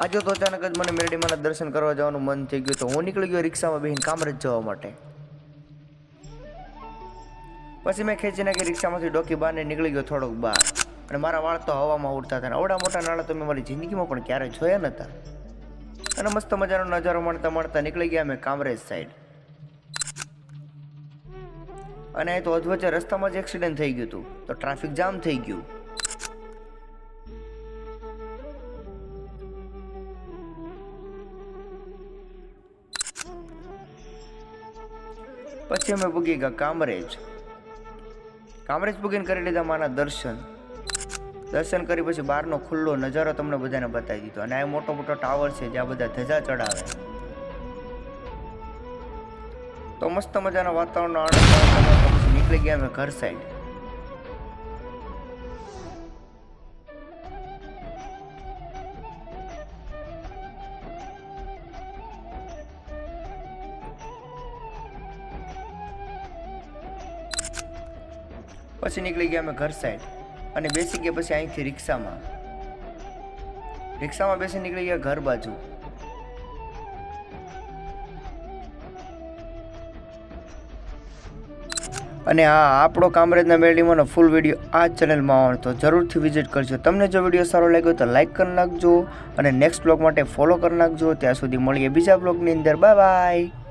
આજે તો અચાનક જ મને મેરડીમાંના દર્શન કરવા જવાનું મન થઈ ગયું તો હું નીકળી ગયો રિક્ષામાં બેહીને કામરેજ જવા માટે. પછી મેં ખેંચી નાખી રિક્ષામાંથી ડોકી બહાર ને નીકળી ગયો થોડોક બહાર. અને મારા વાળ તો હવામાં ઉડતા હતા અવડા મોટા નાળા તો મેં મારી જિંદગીમાં પણ ક્યારેય જોયા નહોતા અને મસ્ત મજાનો નજારો માણતા માણતા નીકળી ગયા અમે કામરેજ સાઈડ અને એ તો અધવચ્ચે રસ્તામાં જ એક્સિડન્ટ થઈ ગયું હતું. તો ટ્રાફિક જામ થઈ ગયું. પછી અમે પૂગી ગયા કામરેજ. કામરેજ પૂગીને કરી લીધા માના દર્શન. દર્શન કરી પછી બહારનો ખુલ્લો નજારો તમને બધાને બતાવી દીધો. અને આ મોટો મોટો ટાવર છે જ્યાં બધા ધજા ચડાવે. તો મસ્ત મજાના વાતાવરણનો આનંદ નીકળી ગયા અમે ઘર સાઈડ પછી નીકળી ગયા અમે ઘર સાઈડ અને બેસી ગયા પછી અહીંથી રિક્ષામાં. રિક્ષામાં બેસી નીકળી ગયા ઘર બાજુ. અને હા આપણો કામરેજના મેળવીમાંનો ફૂલ વીડિયો આ ચેનલમાં આવવાનો તો જરૂરથી વિઝિટ કરજો. તમને જો વીડિયો સારો લાગ્યો તો લાઈક કરી નાખજો અને નેક્સ્ટ બ્લોગ માટે ફોલો કરી નાખજો. ત્યાં સુધી મળીએ બીજા બ્લોગની અંદર. Bye bye